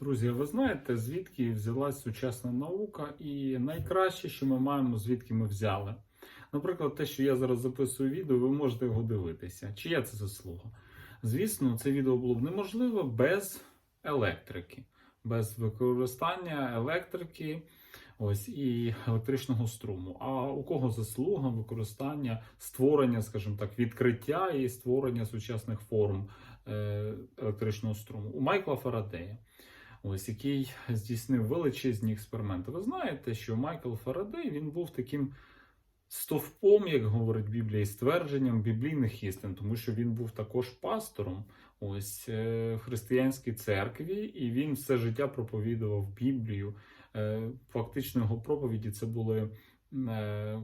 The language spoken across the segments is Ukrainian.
Друзі, ви знаєте, звідки взялась сучасна наука, і найкраще, що ми маємо, звідки ми взяли. Наприклад, те, що я зараз записую відео, ви можете його дивитися. Чия це заслуга? Звісно, це відео було б неможливо без електрики, без використання електрики ось, і електричного струму. А у кого заслуга використання створення, скажімо так, відкриття і створення сучасних форм е, електричного струму? У Майкла Фарадея ось який здійснив величезні експерименти. Ви знаєте, що Майкл Фарадей він був таким стовпом, як говорить Біблія, і ствердженням біблійних істин, тому що він був також пастором ось е, в християнській церкві, і він все життя проповідував Біблію. Е, Фактично його проповіді це були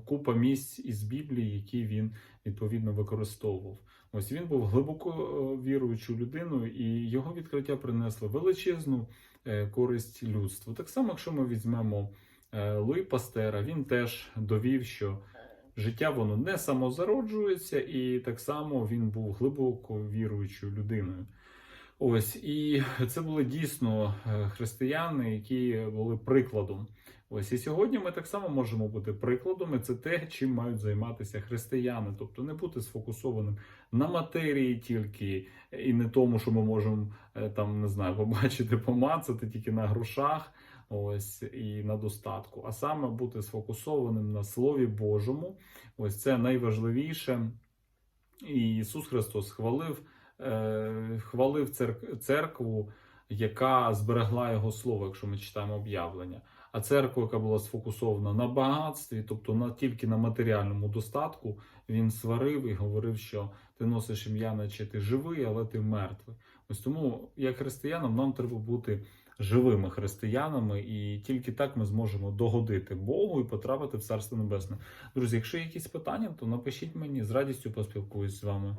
купа місць із Біблії, які він відповідно використовував. Ось він був глибоко е, віруючою людиною, і його відкриття принесло величезну е, користь людству. Так само, якщо ми візьмемо е, Луї Пастера, він теж довів, що життя воно не самозароджується, і так само він був глибоко віруючою людиною. Ось і це були дійсно е, християни, які були прикладом. Ось і сьогодні ми так само можемо бути прикладом. і Це те, чим мають займатися християни, тобто не бути сфокусованим на матерії тільки і не тому, що ми можемо е, там не знаю, побачити, помацати тільки на грошах. Ось і на достатку, а саме бути сфокусованим на Слові Божому. Ось це найважливіше. І Ісус Христос хвалив, хвалив церкву, яка зберегла його слово, якщо ми читаємо об'явлення. А церква, яка була сфокусована на багатстві, тобто на тільки на матеріальному достатку, він сварив і говорив, що ти носиш ім'я, наче ти живий, але ти мертвий. Ось тому, як християнам, нам треба бути живими християнами, і тільки так ми зможемо догодити Богу і потрапити в Царство Небесне. Друзі, якщо є якісь питання, то напишіть мені з радістю поспілкуюсь з вами.